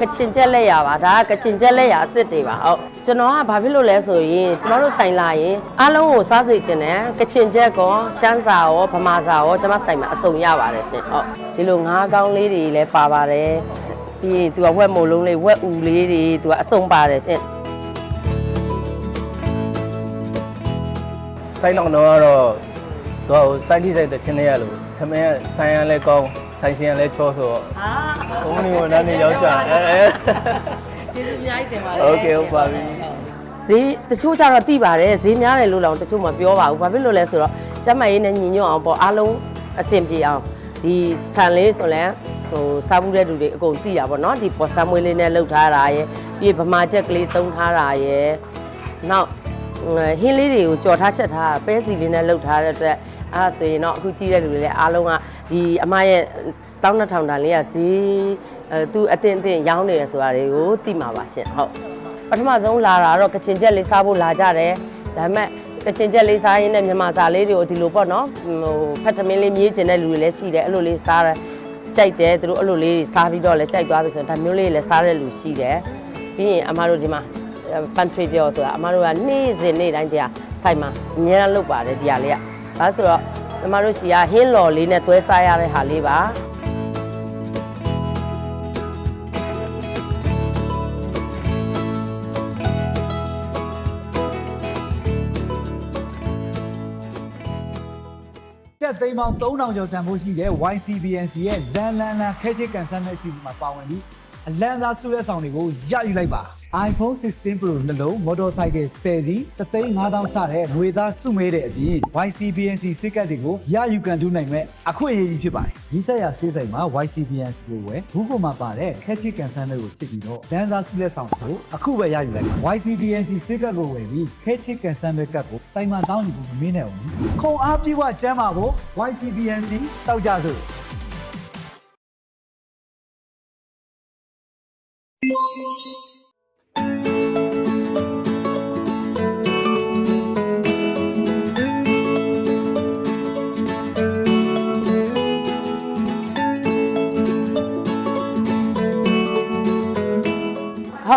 ကချင်ချက်လက်ရပါဒါကကချင်ချက်လက်ရအစ်စ်တွေပါဟုတ်ကျွန်တော်ကဘာဖြစ်လို့လဲဆိုရင်ကျမတို့ဆိုင်လာရင်အားလုံးကိုစားစေချင်တယ်ကချင်ချက်ကောရှမ်းစာရောဗမာစာရောကျမဆိုင်မှာအစုံရပါတယ်ရှင်ဟုတ်ဒီလိုငါးကောင်းလေးတွေလည်းပါပါတယ်ပြီးရင်သူကဝက်မိုလုံးလေးဝက်ဦးလေးတွေသူကအစုံပါတယ်ရှင်စိုက်လောက်တော့ကတော့သူကဟိုစိုက်တိစိုက်တဲ့ချင်းလေးရလို့သမင်းကဆိုင်ရန်လဲကောင်း ဆိုင်ရှင်ရန်လဲချောဆိုတော့ အာ ဘုံမနီဝန်ထမ်းတွေရောက်ကြအဲအဲ ကျေးဇူးအများကြီးတင်ပါတယ် โอเคဟုတ်ပါပြီ ဈေးတချို့ကျတော့တိပါတယ်ဈေးများတယ်လို့လောင်တချို့မပြောပါဘူးဘာဖြစ်လို့လဲဆိုတော့ကျမရေးနဲ့ညီညွတ်အောင်ပေါ့အားလုံးအဆင်ပြေအောင်ဒီဆန်လေးဆိုလဲဟိုစားဘူးတဲ့လူတွေအကုန်သိတာပေါ့နော်ဒီပေါ်စတာမွေးလေးနဲ့လှုပ်ထားတာရယ်ပြီးဗမာချက်ကလေးသုံးထားတာရယ်နောက်ဟင်းလေးတွေကိုကြော်ထားချက်ထားပဲစီလေးနဲ့လှုပ်ထားတဲ့အတွက် အဲ့ဆိုရင်တော့အခုကြည့်တဲ့လူတွေလည်းအားလုံးကဒီအမရဲ့တောင်းနှစ်ထောင်တန်လေးကဈေးအဲသူအတင်းအတင်းရောင်းနေရဆိုတာတွေကိုသိမှာပါရှင်ဟုတ်ပထမဆုံးလာတာတော့ကချင်ချက်လေးစားဖို့လာကြတယ်ဒါပေမဲ့ကချင်ချက်လေးစားရင်းနဲ့မြန်မာစာလေးတွေကိုဒီလိုပေါ့နော်ဟိုဖတ်သမင်းလေးမြည်ကျင်တဲ့လူတွေလည်းရှိတယ်အဲ့လိုလေးစားတယ်ကြိုက်တယ်သူတို့အဲ့လိုလေးစားပြီးတော့လည်းကြိုက်သွားပြီဆိုတော့ဒါမျိုးလေးလည်းစားတဲ့လူရှိတယ်ပြီးရင်အမတို့ဒီမှာပန်ထရီပြောဆိုတာအမတို့ကနေ့စဉ်နေ့တိုင်းတရားဆိုင်မှာအများအားလုပ်ပါတယ်ဒီဟာလေးက ဘာလို့ဆိုတော့အမတို့ရှိကဟင်းလော်လေးနဲ့သွဲစားရတဲ့ဟာလေးပါတက်သိန်းပေါင်း3000ကျော်တန်ဖိုးရှိတဲ့ YCBNC ရဲ့လန်လန်လန်ခဲချစ်ကန်ဆယ်မဲ့အစီအစဉ်မှာပါဝင်ပြီး အလန်းစားဆုလက်ဆောင်တွေကိုရယူလိုက်ပါ iPhone 16 Pro နှလုံး motorcycle 10စီး35000စတဲ့ငွေသားစုမဲတဲ့အပြင် YCBNC စစ်ကတ်တွေကိုရယူကန်တူးနိုင်မဲ့အခွင့်အရေးကြီးဖြစ်ပါတယ်။ဒီဆက်ရဆေးဆိုင်မှာ YCBNC ကိုဝယ်ဘူးကိုမှာပါတဲ့ခဲချစ်ကန်ဆယ်မဲ့ကိုချစ်ပြီးတော့လန်းစားဆုလက်ဆောင်ကိုအခုပဲရယူလိုက်ပါ YCBNC စစ်ကတ်ကိုဝယ်ပြီးခဲချစ်ကန်ဆယ်မဲ့ကတ်ကိုတိုင်မှန်တောင်းယူဖို့မမင်းနဲ့ဘူး။ခုံအားပြေဝကျမ်းပါဖို့ YCBNC တောက်ကြစို့ ဟု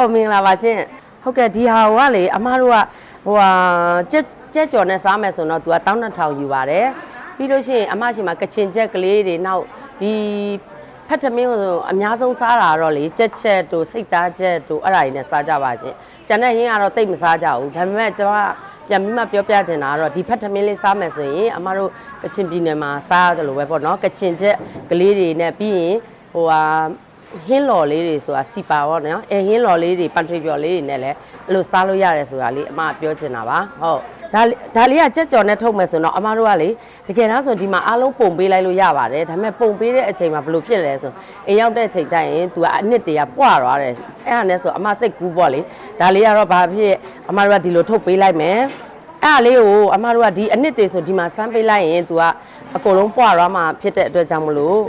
တ်မင်္ဂလာပါရှင်ဟုတ်ကဲ့ဒီဟာကလေအမားတို့ကဟိုဟာကြက်ကြက်ကြော်နဲ့စားမယ်ဆိုတော့ तू က1200ယူပါတယ်ပြီးလို့ရှိရင်အမရှိမှာကချင်ချက်ကလေးတွေနောက်ဒီ ဖက်ထမင်းကိုအများဆုံးစားတာတော့လေကြက်ချက်တို့စိတ်သားချက်တို့အဲ့ဒါတွေနဲ့စားကြပါရှင်ကျန်တဲ့ဟင်းကတော့တိတ်မစားကြဘူးဒါပေမဲ့ကျွန်မပြန်ပြီးမှပြောပြချင်တာကတော့ဒီဖက်ထမင်းလေးစားမယ်ဆိုရင်အမတို့ကချင်ပြည်နယ်မှာစားရတယ်လို့ပဲပေါ့နော်ကချင်ချက်ကလေးတွေနဲ့ပြီးရင်ဟိုဟာဟင်းလော်လေးတွေဆိုတာစီပါပေါ့နော်အဲဟင်းလော်လေးတွေပန်ထရီပြော်လေးတွေနဲ့လည်းအဲ့လိုစားလို့ရတယ်ဆိုတာလေးအမပြောချင်တာပါဟုတ် ဒါလေးဒါလေးကကြက်ကြော်နဲ့ထုတ်မယ်ဆိုတော့အမတို့ကလေတကယ်တမ်းဆိုဒီမှာအားလုံးပုံပေးလိုက်လို့ရပါတယ်ဒါပေမဲ့ပုံပေးတဲ့အချိန်မှာဘယ်လိုဖြစ်လဲဆိုအိမ်ရောက်တဲ့အချိန်တိုင်းရင် तू ကအနှစ်တည်းကပွားသွားတယ်အဲ့ဒါနဲ့ဆိုအမစိတ်ကူးပေါ့လေဒါလေးကတော့ဘာဖြစ်အမတို့ကဒီလိုထုတ်ပေးလိုက်မယ်အဲ့ဒါလေးကိုအမတို့ကဒီအနှစ်တည်းဆိုဒီမှာစမ်းပေးလိုက်ရင် तू ကအကုန်လုံးပွားသွားမှဖြစ်တဲ့အတွက်ကြောင့်မလို့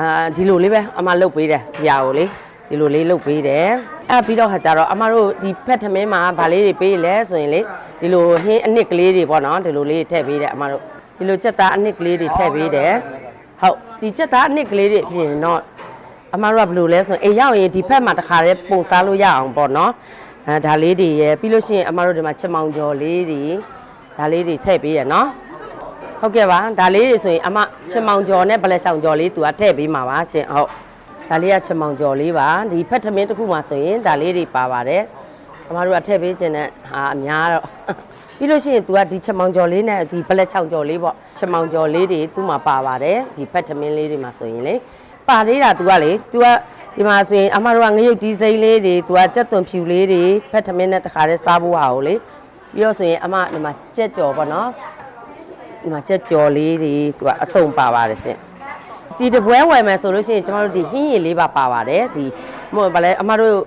အာဒီလိုလေးပဲအမလုတ်ပေးတယ်ဒီဟာကိုလေဒီလိုလေးလုတ်ပေးတယ်အဲ့ပြီးတော့ခါကျတော့အမတို့ဒီဖက်ထမင်းမှာဗာလေးတွေပေးလဲဆိုရင်လေ ဒီလိုဟင်းအနစ်ကလေးတွေပေါ့နော်ဒီလိုလေးထည့်ပေးတယ်အမတို့ဒီလိုချက်သားအနစ်ကလေးတွေထည့်ပေးတယ်ဟုတ်ဒီချက်သားအနစ်ကလေးတွေပြင်တော့အမတို့ကဘယ်လိုလဲဆိုရင်အိမ်ရောက်ရင်ဒီဖက်မှာတခါတည်းပုံစားလို့ရအောင်ပေါ့နော်အဲဒါလေးတွေရယ်ပြီးလို့ရှိရင်အမတို့ဒီမှာချက်မောင်ကျော်လေးတွေဒါလေးတွေထည့်ပေးရနော်ဟုတ်ကဲ့ပါဒါလေးတွေဆိုရင်အမချင်မောင်ကျော်နဲ့ဗလက်ဆောင်ကျော်လေးသူကထည့်ပေးမှာပါရှင်ဟုတ်ဒါလေးကချင်မောင်ကျော်လေးပါဒီဖက်ထမင်းတစ်ခုမှဆိုရင်ဒါလေးတွေပါပါတယ် အမတို့ကထည့်ပေးခြင်းနဲ့ဟာအများတော့ ပြီးလို့ရှိရင် तू ကဒီချင်မောင်ကျော်လေးနဲ့ဒီဗလက်ချောင်ကျော်လေးပေါ့ချင်မောင်ကျော်လေးတွေသူ့မှာပါပါတယ်ဒီဖက်ထမင်းလေးတွေမှာဆိုရင်လေပါသေးတာ तू ကလေ तू ကဒီမှာဆိုရင်အမတို့ကငရုတ်ဒီစိမ့်လေးတွေ तू ကကြက်သွန်ဖြူလေးတွေဖက်ထမင်းနဲ့တခါတည်းစားဖို့ဟာကိုလေပြီးတော့ဆိုရင်အမဒီမှာကြက်ကြော်ပေါ့နော် ဒီမှာကြက်ကြော်လေးတွေသူကအစုံပါပါတယ်ရှင်ဒီတပွဲဝယ်မယ်ဆိုလို့ရှိရင်ကျမတို့ဒီဟင်းရည်လေးပါပါပါတယ်ဒီဟိုဗလဲအမတို့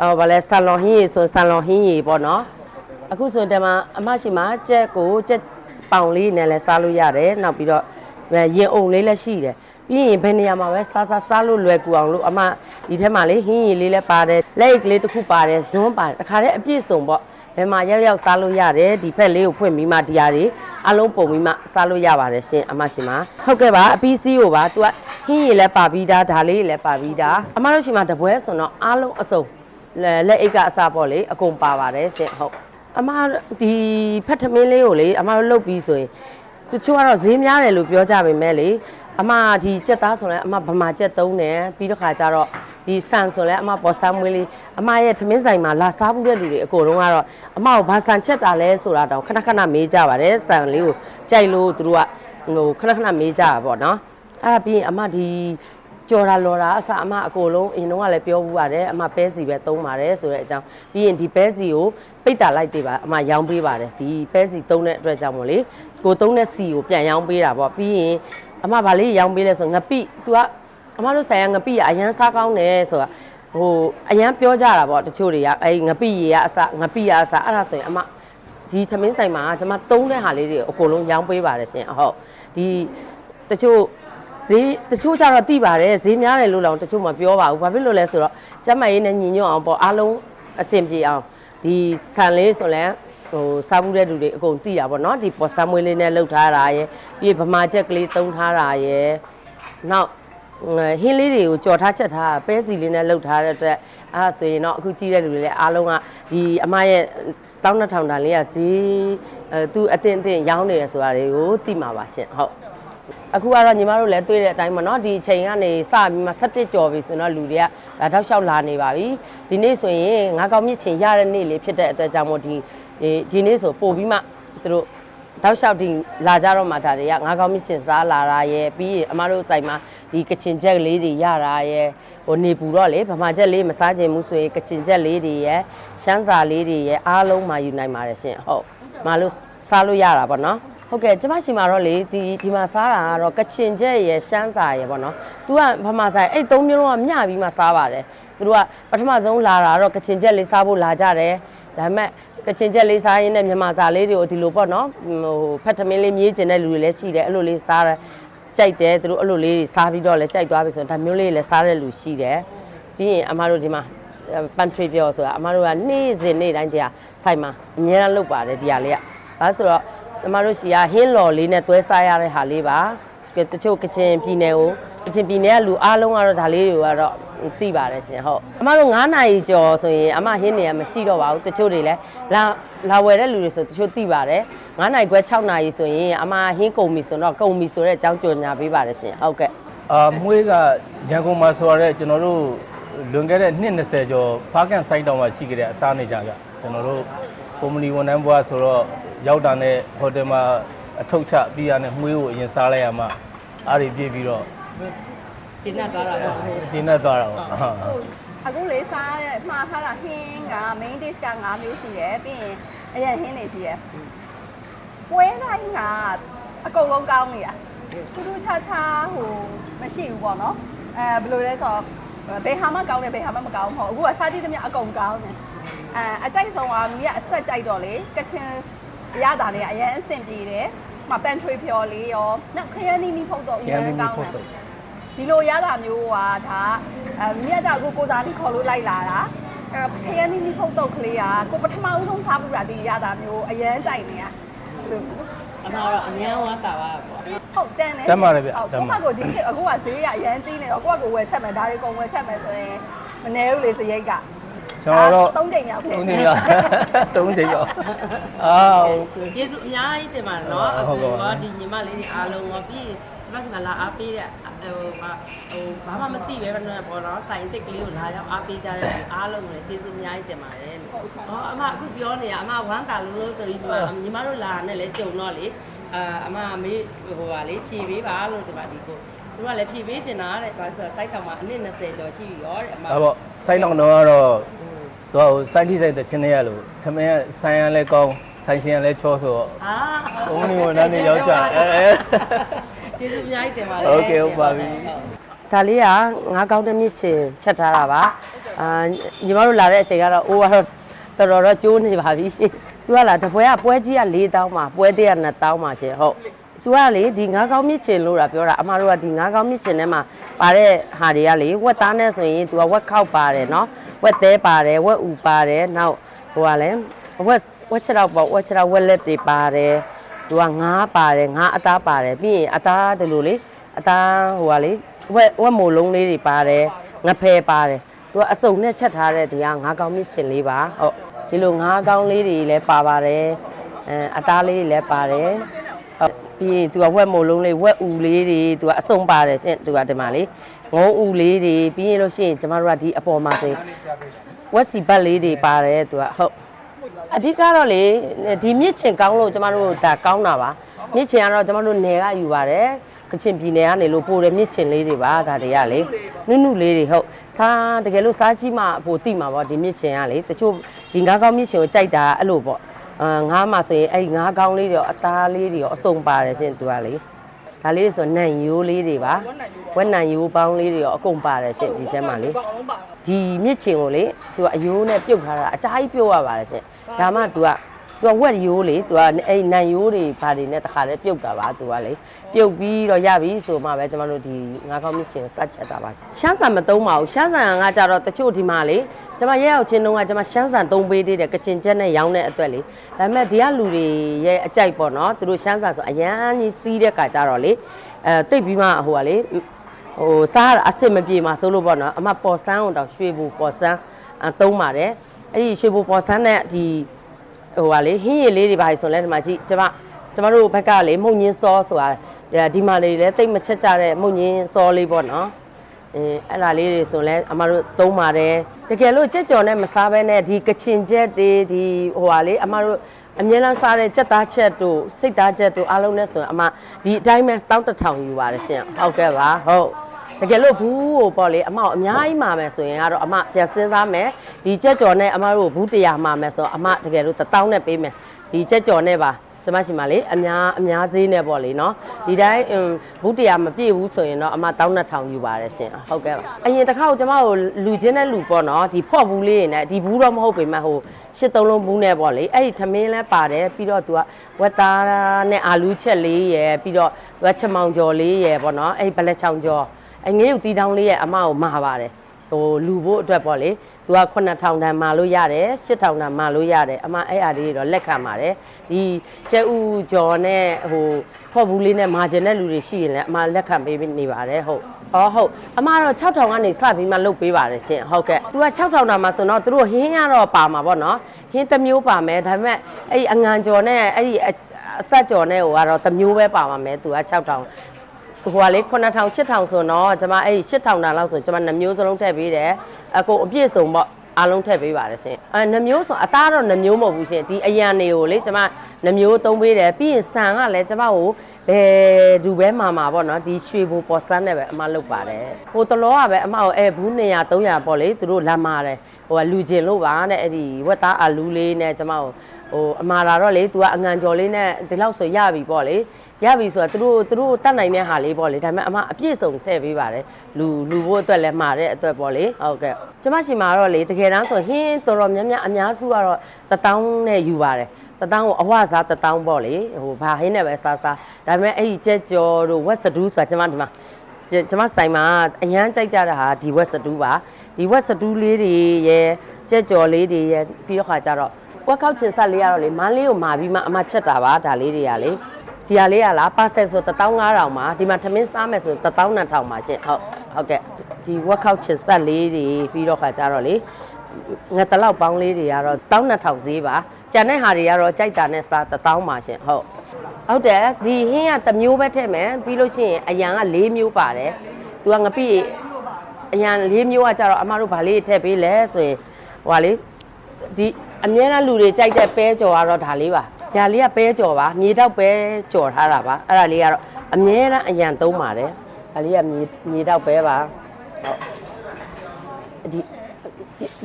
ဟိုဗလဲဆန်လွန်ဟင်းရည်ဆိုဆန်လွန်ဟင်းရည်ပေါ့နော်အခုဆိုတည်းမှာအမရှိမှာကြက်ကိုကြက်ပေါင်လေးနဲ့လည်းစားလို့ရတယ်နောက်ပြီးတော့ရင်အုံလေးလည်းရှိတယ်ပြီးရင်ဘယ်နေရာမှာပဲစားစားစားလို့လွယ်ကူအောင်လို့အမဒီထဲမှာလေဟင်းရည်လေးလည်းပါတယ်လက်ကလေးတစ်ခုပါတယ်ဇွန်းပါတယ်တခါတည်းအပြည့်စုံပေါ့ဘယ်မှာရောက်ရောက်စားလို့ရတယ်ဒီဖက်လေးကိုဖွင့်ပြီးမှဒီဟာတွေအလုံးပုံပြီးမှစားလို့ရပါတယ်ရှင်အမရှင်မဟုတ်ကဲ့ပါအပီးစီးကိုပါ तू ကဟင်းရည်လည်းပါပြီးသားဒါလေးလည်းပါပြီးသားအမတို့ရှိမှတပွဲဆိုတော့အားလုံးအစုံ လက်လက်အိတ်ကအစားပေါ့လေအကုန်ပါပါတယ်ရှင်ဟုတ်အမဒီဖက်ထမင်းလေးကိုလေအမတို့လုတ်ပြီးဆိုရင်တချို့ကတော့ဈေးများတယ်လို့ပြောကြပေမဲ့လေအမဒီကြက်သားဆိုရင်အမဗမာကြက်သုံးတယ်ပြီးတော့ခါကျတော့ဒီဆန်ဆိုလဲအမပေါ်ဆန်းမွေးလေးအမရဲ့ထမင်းဆိုင်မှာလာစားဘူးတဲ့လူတွေအကုန်လုံးကတော့အမကိုဘာဆန်ချက်တာလဲဆိုတာတော့ခဏခဏမေးကြပါတယ်ဆန်လေးကိုကြိုက်လို့သူတို့ကဟိုခဏခဏမေးကြတာပေါ့နော်အဲ့ဒါပြီးရင်အမဒီ ကြော်တာလော်တာအစအမအကိုလုံးအရင်တော့ကလည်းပြောဘူးပါတယ်အမပဲစီပဲသုံးပါတယ်ဆိုတဲ့အကြောင်းပြီးရင်ဒီပဲစီကိုပိတ်တာလိုက်တွေပါအမရောင်းပေးပါတယ်ဒီပဲစီသုံးတဲ့အတွက်ကြောင့်မို့လေကိုသုံးတဲ့စီကိုပြန်ရောင်းပေးတာပေါ့ပြီးရင်အမဗာလေးရောင်းပေးလဲဆိုငပိ तू ကအမတို့ဆိုင်ကငပိကအရန်စားကောင်းတယ်ဆိုတာဟိုအရန်ပြောကြတာပေါ့တချို့တွေကအဲငပိရေကအစငပိရအစအဲ့ဒါဆိုရင်အမဒီသမင်းဆိုင်မှာကျွန်မသုံးတဲ့ဟာလေးတွေအကုန်လုံးရောင်းပေးပါတယ်ရှင်ဟုတ်ဒီတချို့ ဈေးတချို့ကျတော့တိပါတယ်ဈေးများတယ်လို့လောင်တချို့မပြောပါဘူးဘာဖြစ်လို့လဲဆိုတော့ကျမရေးနဲ့ညီညွတ်အောင်ပေါ့အားလုံးအဆင်ပြေအောင်ဒီဆန်လေးဆိုလဲဟိုစားဘူးတဲ့လူတွေအကုန်သိတာပေါ့နော်ဒီပေါ်စတာမွေးလေးနဲ့လှုပ်ထားတာရယ်ပြီးဗမာချက်ကလေးသုံးထားတာရယ်နောက်ဟင်းလေးတွေကိုကြော်ထားချက်ထားပဲစီလေးနဲ့လှုပ်ထားတဲ့အတွက်အဲဒါဆိုရင်တော့အခုကြည့်တဲ့လူတွေလည်းအားလုံးကဒီအမရဲ့တောင်းနှစ်ထောင်တန်လေးကဈေးအဲသူအတင်းအတင်းရောင်းနေတယ်ဆိုတာတွေကိုသိမှာပါရှင်ဟုတ် အခုကတော့ညီမတို့လည်းတွေ့တဲ့အတိုင်းပေါ့နော်ဒီအချိန်ကနေစပြီးမှ17ကြော်ပြီဆိုတော့လူတွေကဒါတောက်လျှောက်လာနေပါပြီဒီနေ့ဆိုရင်ငါးကောင်မြစ်ချင်ရတဲ့နေ့လေးဖြစ်တဲ့အတွက်ကြောင့်မို့ဒီဒီဒီနေ့ဆိုပို့ပြီးမှသူတို့တောက်လျှောက်ဒီလာကြတော့မှဒါတွေကငါးကောင်မြစ်ချင်စားလာတာရယ်ပြီးရင်အမတို့ဆိုင်မှာဒီကချင်ချက်လေးတွေရတာရယ်ဟိုနေပူတော့လေဗမာချက်လေးမစားခြင်းဘူးဆိုရင်ကချင်ချက်လေးတွေရယ်ရှမ်းစာလေးတွေရယ်အားလုံးမှာယူနိုင်ပါတယ်ရှင်ဟုတ်မလို့စားလို့ရတာပေါ့နော် ဟုတ်ကဲ့ကျမရှိမှာတော့လေဒီဒီမှာစားတာကတော့ကချင်ချက်ရယ်ရှမ်းစာရယ်ပေါ့နော်။ तू ကဗမာဆိုင်အဲ့သုံးမျိုးလုံးကမျှပြီးမှစားပါတယ်။သူတို့ကပထမဆုံးလာတာတော့ကချင်ချက်လေးစားဖို့လာကြတယ်။ဒါပေမဲ့ကချင်ချက်လေးစားရင်းနဲ့မြန်မာစာလေးတွေကိုဒီလိုပေါ့နော်ဟိုဖက်ထမင်းလေးမြေးကျင်တဲ့လူတွေလည်းရှိတယ်အဲ့လိုလေးစားတယ်ကြိုက်တယ်သူတို့အဲ့လိုလေးတွေစားပြီးတော့လည်းကြိုက်သွားပြီဆိုတော့ဒါမျိုးလေးလည်းစားတဲ့လူရှိတယ်ပြီးရင်အမတို့ဒီမှာပန်ထရီပြောဆိုတာအမတို့ကနေ့စဉ်နေ့တိုင်းတရားဆိုင်မှာအများအားလုပ်ပါတယ်ဒီဟာလေးကဘာဆိုတော့ အမတို့ရှိကဟင်းလော်လေးနဲ့တွဲစားရတဲ့ဟာလေးပါတချို့ကချင်ပြည်နယ်ကိုကချင်ပြည်နယ်ကလူအားလုံးကတော့ဒါလေးတွေကတော့သိပါတယ်ရှင်ဟုတ်အမတို့9နာရီကျော်ဆိုရင်အမဟင်းနေရမရှိတော့ပါဘူးတချို့တွေလည်းလာလာဝယ်တဲ့လူတွေဆိုတချို့သိပါတယ်9နာရီခွဲ6နာရီဆိုရင်အမဟင်းကုန်ပြီဆိုတော့ကုန်ပြီဆိုတဲ့အကြောင်းကြော်ညာပေးပါတယ်ရှင်ဟုတ်ကဲ့အာမွေးကရန်ကုန်မှာဆိုရတဲ့ကျွန်တော်တို့လွန်ခဲ့တဲ့နှစ်20ကျော်ဖားကန်ဆိုင်တောင်မှာရှိခဲ့တဲ့အစားနေကြကြကျွန်တော်တို့ကုမ္ပဏီဝန်ထမ်းဘွားဆိုတော့ ရောက်တာနဲ့ဟိုတယ်မှာအထုတ်ချပြီးရတဲ့မွေးကိုအရင်စားလိုက်ရမှအားတွေပြည့်ပြီးတော့ကျင်းတ်သွားတာပေါ့ကျင်းနေသွားတာပေါ့ဟုတ်အခုလေးစားရမှားထားတာဟင်းက main dish က5မျိုးရှိတယ်ပြီးရင်အရင်ဟင်းတွေရှိတယ်ပွဲတိုင်းကအကုန်လုံးကောင်းနေတာထူးထူးခြားခြားဟိုမရှိဘူးပေါ့နော်အဲဘယ်လိုလဲဆိုတော့ဘယ်ဟာမှကောင်းတယ်ဘယ်ဟာမှမကောင်းဘူးအခုကစားကြည့်သမျှအကုန်ကောင်းတယ်အဲအကြိုက်ဆုံးကမိကအဆက်ကြိုက်တော့လေကချင် ရတာတွေကအရင်အဆင်ပြေတယ်မပန်ထွေဖြော်လေးရောနောက်ခရမ်းနီးမီဖုတ်တော့အရင်ကောင်းတယ်ဒီလိုရတာမျိုးကဒါအဲမြတ်ကြောက်ကိုကိုစားပြီးခေါ်လို့လိုက်လာတာအဲခရမ်းနီးနီးဖုတ်တုတ်ကလေးကကိုပထမဦးဆုံးစားဘူးတာဒီရတာမျိုးအရန်ကြိုက်နေရအမတော့အများဝါတာပါပေါ့ဟုတ်တန်တယ်တန်ပါတယ်ဗျဟုတ်တန်ကိုပါမကိုဒီခေတ်အခုကဈေးကအရန်ကြီးနေတော့ကိုကကိုဝယ်ချက်မယ်ဒါတွေကုန်ဝယ်ချက်မယ်ဆိုရင်မနေဘူးလေစရိတ်က ကျွန်တော်တော့သုံးချိန်မြောက်ဖြစ်သုံးချိန်ရသုံးချိန်ရောအာကျေးဇူးအများကြီးတင်ပါတယ်နော်ဟုအခုတ်ကဲ့ပါကဒီညီမလေးတွေအားလုံးရောပြီးဒီမှာကလာအားပေးတဲ့ဟိုဟာဟိုဘာမှမသိပဲပေါ့နော်စိုင်တစ်ကလေးကိုလာရောက်အားပေးကြတဲ့လူအားလုံးကိုလည်းကျေးဇူးအများကြီးတင်ပါတယ်လို့ဟောအမအခုပြောနေရအမဝမ်းတာလို့လို့ဆိုပြီးဒီမှာညီမတို့လာနဲ့လည်းကြုံတော့လေအာအမမေးဟိုဟာလေဖြည့်ပေးပါလို့ဒီမှာဒီကိုသူကလည်းဖြည့်ပေးကျင်တာတဲ့ဘာလို့ဆိုတော့စိုက်တောင်မှာအနည်း20ကျော်ကြည့်ပြီးရောတဲ့အမဒါပေါ့စိုင်းတော့တော့ကတော့ သူကစိုင်းထိစိုက်တဲ့ချင်းနေရလို့သမင်းကဆိုင်ရလဲကောင်းဆိုင်ရှင်ရလဲချောဆိုတော့ အာ ဘုံမျိုးနားနေရောက်ကြအဲအဲ ကျေးဇူးအများကြီးတင်ပါတယ် โอเคဟုတ်ပါပြီ ဒါလေးကငါးကောင်းတစ်မြစ်ချင်ချက်ထားတာပါအာညီမတို့လာတဲ့အချိန်ကတော့အိုးကတော့တော်တော်တော့ကျိုးနေပါပြီသူကလာတပွဲကပွဲကြီးက၄တောင်းမှာပွဲသေးက2တောင်းမှာရှင်ဟုတ်သူကလေဒီငါးကောင်းမြစ်ချင်လို့တာပြောတာအမတို့ကဒီငါးကောင်းမြစ်ချင်ထဲမှာပါတဲ့ဟာတွေကလေဝက်သားနဲ့ဆိုရင်သူကဝက်ခောက်ပါတယ်เนาะ ဝက်သေးပါတယ်ဝက်ဥပါတယ်နောက်ဟိုကလည်းဝက်ဝက်ချက်တော့ပေါ့ဝက်ချက်တော့ဝက်လက်တွေပါတယ်သူကငါးပါတယ်ငါးအသားပါတယ်ပြီးရင်အသားဒီလိုလေအသားဟိုကလေဝက်ဝက်မိုလုံးလေးတွေပါတယ်ငဖယ်ပါတယ်သူကအစုံနဲ့ချက်ထားတဲ့ဒီကငါးကောင်းမြစ်ချင်လေးပါဟုတ်ဒီလိုငါးကောင်းလေးတွေလည်းပါပါတယ်အဲအသားလေးတွေလည်းပါတယ်ဟုတ် ပြီးရင်သူကဝက်မိုလုံးလေးဝက်ဥလေးတွေသူကအစုံပါတယ်ရှင်သူကဒီမှာလေးငုံဥလေးတွေပြီးရင်လို့ရှိရင်ကျမတို့ကဒီအပေါ်မှာဆိုဝက်စီဘတ်လေးတွေပါတယ်သူကဟုတ်အဓိကတော့လေဒီမြစ်ချင်ကောင်းလို့ကျမတို့ဒါကောင်းတာပါမြစ်ချင်ကတော့ကျမတို့နယ်ကယူပါတယ်ကချင်ပြည်နယ်ကနေလို့ပို့တယ်မြစ်ချင်လေးတွေပါဒါတွေကလေနုနုလေးတွေဟုတ်စားတကယ်လို့စားကြည့်မှပိုတိမှာပေါ့ဒီမြစ်ချင်ကလေတချို့ဒီငါးကောင်းမြစ်ချင်ကိုကြိုက်တာအဲ့လိုပေါ့ အာငါးမှဆိုရင်အဲ့ဒီငါးကောင်းလေးတွေရောအသားလေးတွေရောအစုံပါတယ်ရှင်သူကလေဒါလေးဆိုနန်ယိုးလေးတွေပါဝက်နန်ယိုးပေါင်းလေးတွေရောအကုန်ပါတယ်ရှင်ဒီထဲမှာလေဒီမြစ်ချင်ကိုလေသူကအယိုးနဲ့ပြုတ်ထားတာအကြာကြီးပြုတ်ရပါတယ်ရှင်ဒါမှ तू က သူကဝက်ရိုးလေသူကအဲ့နန်ရိုးတွေဘာတွေနဲ့တခါလဲပြုတ်တာပါသူကလေပြုတ်ပြီးတော့ရပြီဆိုမှပဲကျွန်တော်တို့ဒီငါးကောင်းမြစ်ချင်စက်ချက်တာပါရှမ်းဆန်မသုံးပါဘူးရှမ်းဆန်ကကြတော့တချို့ဒီမှာလေကျွန်မရဲရောက်ချင်းတုန်းကကျွန်မရှမ်းဆန်သုံးပေးသေးတယ်ကချင်ချက်နဲ့ရောင်းတဲ့အတွက်လေဒါပေမဲ့ဒီကလူတွေရဲ့အကြိုက်ပေါ့နော်သူတို့ရှမ်းဆန်ဆိုအရန်ကြီးစီးတဲ့ကကြတော့လေအဲတိတ်ပြီးမှဟိုကလေဟိုစားအစစ်မပြေမှာဆိုလို့ပေါ့နော်အမပေါ်ဆန်းအောင်တောင်ရွှေဘူပေါ်ဆန်းအသုံးပါတယ်အဲ့ဒီရွှေဘူပေါ်ဆန်းနဲ့ဒီ ဟိုဟာလေဟင်းရည်လေးတွေပါဆိုလဲဒီမှာကြည့်ကျမကျမတို့ဘက်ကလေမုံညင်းစောဆိုတာဒီမှာလေးလည်းတိတ်မချက်ကြတဲ့မုံညင်းစောလေးပေါ့နော်အဲအဲ့ဒါလေးတွေဆိုလဲအမတို့သုံးပါတယ်တကယ်လို့ကြက်ကြော်နဲ့မစားဘဲနဲ့ဒီကချင်ချက်တွေဒီဟိုဟာလေအမတို့အမြဲတမ်းစားတဲ့ကြက်သားချက်တို့စိတ်သားချက်တို့အားလုံးနဲ့ဆိုရင်အမဒီအတိုင်းပဲတောင်းတထောင်ယူပါတယ်ရှင်ဟုတ်ကဲ့ပါဟုတ် တကယ်လို့ဘူးကိုပေါ့လေအမကိုအများကြီးမှာမယ်ဆိုရင်ကတော့အမပြန်စဉ်းစားမယ်ဒီကြက်ကြော်နဲ့အမတို့ဘူးတရားမှာမယ်ဆိုတော့အမတကယ်လို့တစ်တောင်းနဲ့ပေးမယ်ဒီကြက်ကြော်နဲ့ပါကျမရှိမှာလေအများအများဈေးနဲ့ပေါ့လေနော်ဒီတိုင်းအင်းဘူးတရားမပြည့်ဘူးဆိုရင်တော့အမတောင်း2000ယူပါတယ်ရှင်ဟုတ်ကဲ့ပါအရင်တစ်ခါကိုကျမကိုလူချင်းတဲ့လူပေါ့နော်ဒီဖော့ဘူးလေးနဲ့ဒီဘူးတော့မဟုတ်ပေမဲ့ဟိုရှစ်သုံးလုံးဘူးနဲ့ပေါ့လေအဲ့ဒီသမင်းလဲပါတယ်ပြီးတော့သူကဝက်သားနဲ့အာလူးချက်လေးရယ်ပြီးတော့သူကချက်မောင်ကျော်လေးရယ်ပေါ့နော်အဲ့ဒီဘလက်ချောင်ကျော် အငေးယူတီတောင်းလေးရဲ့အမကိုမှာပါတယ်ဟိုလူဖို့အတွက်ပေါ့လေသူက9000တန်မာလို့ရတယ်8000တန်မာလို့ရတယ်အမအဲ့အားလေးတွေတော့လက်ခံပါတယ်ဒီကျဲဥကျော်နဲ့ဟိုဖော့ဘူးလေးနဲ့မာဂျင်တဲ့လူတွေရှိရင်လည်းအမလက်ခံပေးနေပါတယ်ဟုတ်ဟောဟုတ်အမတော့6000ကနေစပြီးမှလုတ်ပေးပါတယ်ရှင်ဟုတ်ကဲ့သူက6000တန်မှာဆိုတော့သူတို့ဟင်းရတော့ပါမှာပေါ့နော်ဟင်းတစ်မျိုးပါမယ်ဒါပေမဲ့အဲ့ဒီအငံကျော်နဲ့အဲ့ဒီအအဆက်ကျော်နဲ့ဟိုကတော့တစ်မျိုးပဲပါမှာမယ်သူက6000 ဟိုကလေ9000 8000ဆိုတော့ကျွန်မအဲ့ဒီ8000တန်လောက်ဆိုကျွန်မနှမျိုးစလုံးထည့်ပေးတယ်အကုန်အပြည့်စုံပေါ့အားလုံးထည့်ပေးပါတယ်ရှင်အဲနှမျိုးဆိုအသားတော့နှမျိုးမဟုတ်ဘူးရှင်ဒီအရန်တွေကိုလေကျွန်မနှမျိုးသုံးပေးတယ်ပြီးရင်ဆန်ကလည်းကျွန်မကိုဘယ်သူပဲမှာမှာပေါ့နော်ဒီရွှေဘူပေါ်စမ်းနဲ့ပဲအမလုပ်ပါတယ်ဟိုတလောကပဲအမကိုအဲဘူး200 300ပေါ့လေသူတို့လမ်းမာတယ်ဟိုကလူကျင်လို့ပါတဲ့အဲ့ဒီဝက်သားအာလူးလေးနဲ့ကျွန်မကို ဟိုအမာလာတော့လေ तू ကအငံကျော်လေးနဲ့ဒီလောက်ဆိုရပြီပေါ့လေရပြီဆိုတော့သူတို့သူတို့တတ်နိုင်တဲ့ဟာလေးပေါ့လေဒါပေမဲ့အမအပြည့်စုံထည့်ပေးပါတယ်လူလူဖို့အတွက်လည်းမှာတဲ့အတွက်ပေါ့လေဟုတ်ကဲ့ကျမရှိမှာတော့လေတကယ်တမ်းဆိုဟင်းတော်တော်များများအများစုကတော့တထောင်းနဲ့ယူပါတယ်တထောင်းကိုအဝစားတထောင်းပေါ့လေဟိုဘာဟင်းနဲ့ပဲစားစားဒါပေမဲ့အဲ့ဒီကြက်ကြော်တို့ဝက်စဒူးဆိုတာကျမဒီမှာကျကျမဆိုင်မှာအရန်ကြိုက်ကြတာဟာဒီဝက်စတူးပါဒီဝက်စတူးလေးတွေရဲ့ကြက်ကြော်လေးတွေရဲ့ပြီးတော့ခါကျတော့ ဝက်ခောက်ချင်ဆက်လေးရတော့လေမန်းလေးကိုမာပြီးမှအမချက်တာပါဒါလေးတွေကလေဒီဟာလေးကလားပါဆက်ဆို15000ပါဒီမှာထမင်းစားမယ်ဆို12000ပါရှင့်ဟုတ်ဟုတ်ကဲ့ဒီဝက်ခောက်ချင်ဆက်လေးတွေပြီးတော့ခါကျတော့လေငါတလောက်ပေါင်းလေးတွေကတော့12000ဈေးပါကျန်တဲ့ဟာတွေကတော့ကြိုက်တာနဲ့စား1000ပါရှင့်ဟုတ်ဟုတ်တယ်ဒီဟင်းကတစ်မျိုးပဲထည့်မယ်ပြီးလို့ရှိရင်အရန်က၄မျိုးပါတယ်သူကငပိအရန်၄မျိုးကကြတော့အမတို့ဗာလေးထည့်ပေးလဲဆိုရင်ဟိုပါလေ ဒီအမြဲတမ်းလူတွေကြိုက်တဲ့ပဲကြော်ကတော့ဒါလေးပါဒါလေးကပဲကြော်ပါမြေတော့ပဲကြော်ထားတာပါအဲ့ဒါလေးကတော့အမြဲတမ်းအရန်သုံးပါတယ်ဒါလေးကမြေမြေတော့ပဲပါဟုတ်ဒီ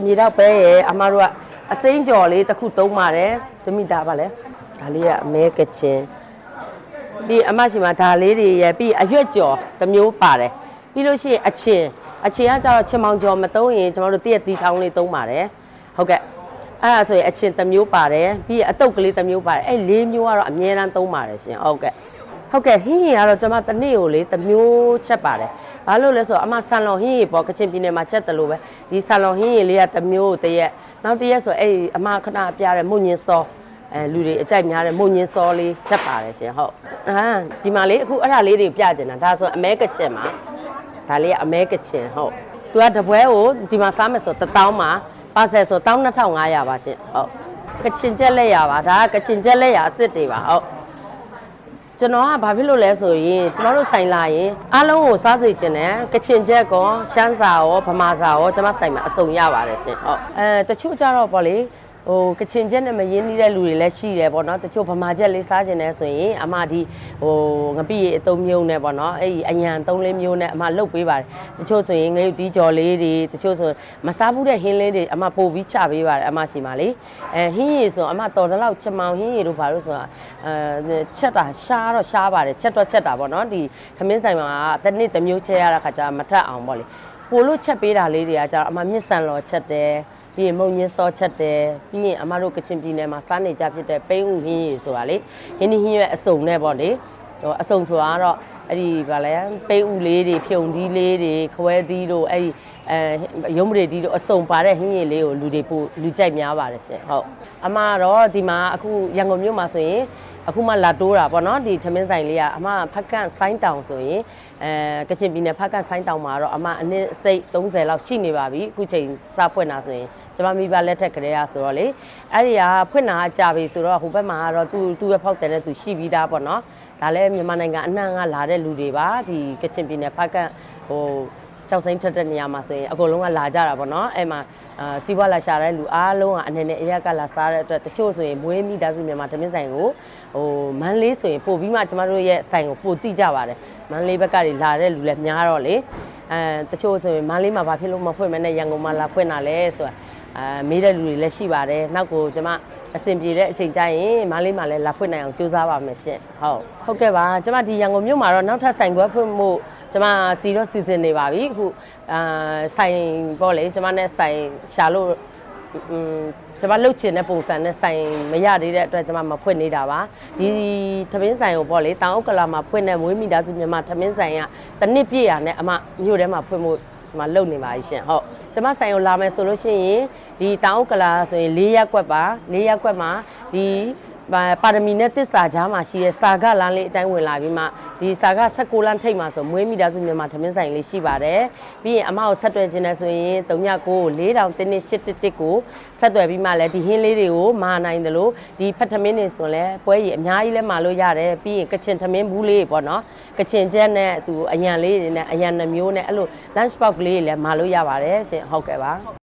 မြေတော့ပဲရဲ့အမတို့ကအစိမ်းကြော်လေးတစ်ခုသုံးပါတယ်သမီးဒါပါလဲဒါလေးကအမဲကချင်ပြီးအမရှိမှာဒါလေးတွေရယ်ပြီးအရွက်ကြော်တစ်မျိုးပါတယ်ပြီးလို့ရှိရင်အချင်အချင်ကကြတော့ချင်မောင်ကြော်မသုံးရင်ကျွန်တော်တို့တည့်ရတီထောင်းလေးသုံးပါတယ်ဟုတ်ကဲ့ အဲ့ဒါဆိုရင်အချင်တစ်မျိုးပါတယ်ပြီးရင်အတုပ်ကလေးတစ်မျိုးပါတယ်အဲ့လေးမျိုးကတော့အမြဲတမ်းသုံးပါတယ်ရှင်ဟုတ်ကဲ့ဟုတ်ကဲ့ဟင်းရင်ကတော့ကျွန်မတစ်နေ့ကိုလေတစ်မျိုးချက်ပါတယ်ဘာလို့လဲဆိုတော့အမဆန်လော်ဟင်းရင်ပေါ့ကချင်ပြည်နယ်မှာချက်တယ်လို့ပဲဒီဆန်လော်ဟင်းရင်လေးကတစ်မျိုးကိုတစ်ရက်နောက်တစ်ရက်ဆိုအဲ့အမခဏပြရတဲ့မွညင်းစောအဲလူတွေအကြိုက်များတဲ့မုံညင်းစောလေးချက်ပါတယ်ရှင်ဟုတ်အာဒီမှာလေးအခုအဲ့ဒါလေးတွေပြကျင်တာဒါဆိုအမဲကချက်မှာဒါလေးကအမဲကချင်ဟုတ်သူကတပွဲကိုဒီမှာစားမယ်ဆို1000မှာ ပါဆယ်ဆို12500ပါရှင်ဟုတ်ကချင်ချက်လက်ရပါဒါကကချင်ချက်လက်ရအစ်စ်တွေပါဟုတ်ကျွန်တော်ကဘာဖြစ်လို့လဲဆိုရင်ကျွန်တော်တို့ဆိုင်လာရင်အားလုံးကိုစားစေချင်တယ်ကချင်ချက်ကောရှမ်းစာရောဗမာစာရောကျွန်မဆိုင်မှာအစုံရပါတယ်ရှင်ဟုတ်အဲတချို့ကြတော့ပေါ့လေ ဟိုကချင်ချက်နဲ့မရင်းနှီးတဲ့လူတွေလည်းရှိတယ်ပေါ့နော်တချို့ဗမာချက်လေးစားကျင်တယ်ဆိုရင်အမဒီဟိုငပိရေအသုံးမျိုးနဲ့ပေါ့နော်အဲ့ဒီအရန်သုံးလေးမျိုးနဲ့အမလုတ်ပေးပါတယ်တချို့ဆိုရင်ငရုတ်တီးကြော်လေးတွေတချို့ဆိုမစားဘူးတဲ့ဟင်းလေးတွေအမပို့ပြီးချပေးပါတယ်အမရှိမှာလေအဲဟင်းရီဆိုအမတော်တဲ့လောက်ချက်မောင်ဟင်းရီတို့ဘာလို့ဆိုတာအဲချက်တာရှားတော့ရှားပါတယ်ချက်တော့ချက်တာပေါ့နော်ဒီခမင်းဆိုင်မှာတစ်နှစ်တစ်မျိုးချက်ရတာခါကျမထက်အောင်ပေါ့လေပိုလို့ချက်ပေးတာလေးတွေကကျတော့အမမြင့်ဆန်လော်ချက်တယ် ပြီးရင်မုံညင်းစောချက်တယ်ပြီးရင်အမတို့ကချင်ပြည်နယ်မှာစားနေကြဖြစ်တဲ့ပိန်းဥဟင်းရီဆိုတာလေဟင်းဒီဟင်းရဲ့အစုံနဲ့ပေါ့လေ ဟိုအစုံဆိုတာကတော့အဲ့ဒီဗာလဲပိန်းဥလေးတွေဖြုံသီးလေးတွေခွဲသီးတို့အဲ့ဒီအဲရုံးပရိသီးတို့အစုံပါတဲ့ဟင်းရီလေးကိုလူတွေပို့လူကြိုက်များပါတယ်ရှင်ဟုတ်အမကတော့ဒီမှာအခုရန်ကုန်မြို့မှာဆိုရင်အခုမှလာတိုးတာပေါ့နော်ဒီထမင်းဆိုင်လေးကအမဖက်ကန့်ဆိုင်းတောင်ဆိုရင်အဲကချင်ပြည်နယ်ဖက်ကန့်ဆိုင်းတောင်မှာတော့အမအနည်းစိတ်30လောက်ရှိနေပါပြီအခုချိန်စားဖွင့်တာဆိုရင်ကျမမိဘလက်ထက်ကလေးရဆိုတော့လေအဲ့ဒီကဖွင့်တာအကြပြီဆိုတော့ဟိုဘက်မှာကတော့သူသူရဲ့ဖောက်တယ်တဲ့သူရှိပြီးသားပေါ့နော် ဒါလည်းမြန်မာနိုင်ငံအနှံ့ကလာတဲ့လူတွေပါဒီကချင်ပြည်နယ်ဖက်ကန့်ဟိုကြောက်စိမ့်ထက်တဲ့နေရာမှာဆိုရင်အကုန်လုံးကလာကြတာပေါ့နော်အဲ့မှာအာစီးပွားလာရှာတဲ့လူအားလုံးကအနေနဲ့အရက်ကလာစားတဲ့အတွက်တချို့ဆိုရင်မွေးမိသားစုမြန်မာတမင်းဆိုင်ကိုဟိုမန်းလေးဆိုရင်ပို့ပြီးမှကျမတို့ရဲ့ဆိုင်ကိုပို့တိကြပါတယ်မန်းလေးဘက်ကတွေလာတဲ့လူလည်းများတော့လေအဲတချို့ဆိုရင်မန်းလေးမှာဘာဖြစ်လို့မဖွင့်မနဲ့ရန်ကုန်မှာလာဖွင့်တာလဲဆိုတာအာမေးတဲ့လူတွေလည်းရှိပါတယ်နောက်ကိုကျွန်မ အဆင်ပြေတဲ့အချိန်ကျရင်မလေးမှလည်းလာဖွင့်နိုင်အောင်ကြိုးစားပါမယ်ရှင်ဟုတ်ဟုတ်ကဲ့ပါကျွန်မဒီရန်ကုန်မြို့မှာတော့နောက်ထပ်ဆိုင်ခွဲဖွင့်မှုကျွန်မစီတော့စီစဉ်နေပါပြီအခုအာဆိုင်ပေါ့လေကျွန်မနဲ့ဆိုင်ရှာလို့อืมကျွန်မလှုပ်ချင်တဲ့ပုံစံနဲ့ဆိုင်မရသေးတဲ့အတွက်ကျွန်မမဖွင့်နေတာပါဒီသမင်းဆိုင်ကိုပေါ့လေတောင်ဥက္ကလာမှာဖွင့်တဲ့မွေးမိသားစုမြန်မာသမင်းဆိုင်ကတစ်နှစ်ပြည့်ရနဲ့အမမြို့ထဲမှာဖွင့်မှု ကျွန်မလုပ်နေပါရှင်ဟုတ်ကျွန်မဆိုင်ကိုလာမယ်ဆိုလို့ရှိရင်ဒီတောင်ဥက္ကလာဆိုရင်၄ရက်ကွက်ပါ၄ရက်ကွက်မှာဒီ ပါပါရမီနဲ့တစ္ဆာကြားမှာရှိတဲ့စာကလမ်းလေးအတိုင်းဝင်လာပြီးမှဒီစာက16လမ်းထိပ်မှာဆိုမွေးမိသားစုမြန်မာသမင်းဆိုင်လေးရှိပါတယ်ပြီးရင်အမကိုဆက်သွယ်ခြင်းနဲ့ဆိုရင်39ကို4000တင်း811ကိုဆက်သွယ်ပြီးမှလည်းဒီဟင်းလေးတွေကိုမာနိုင်တယ်လို့ဒီဖတ်သမင်းတွေဆိုရင်လည်းပွဲကြီးအများကြီးလဲမာလို့ရတယ်ပြီးရင်ကချင်သမင်းဘူးလေးပေါ့နော်ကချင်ချက်နဲ့သူအရန်လေးတွေနဲ့အရန်နှမျိုးနဲ့အဲ့လို lunch box လေးတွေလည်းမာလို့ရပါတယ်ရှင်ဟုတ်ကဲ့ပါ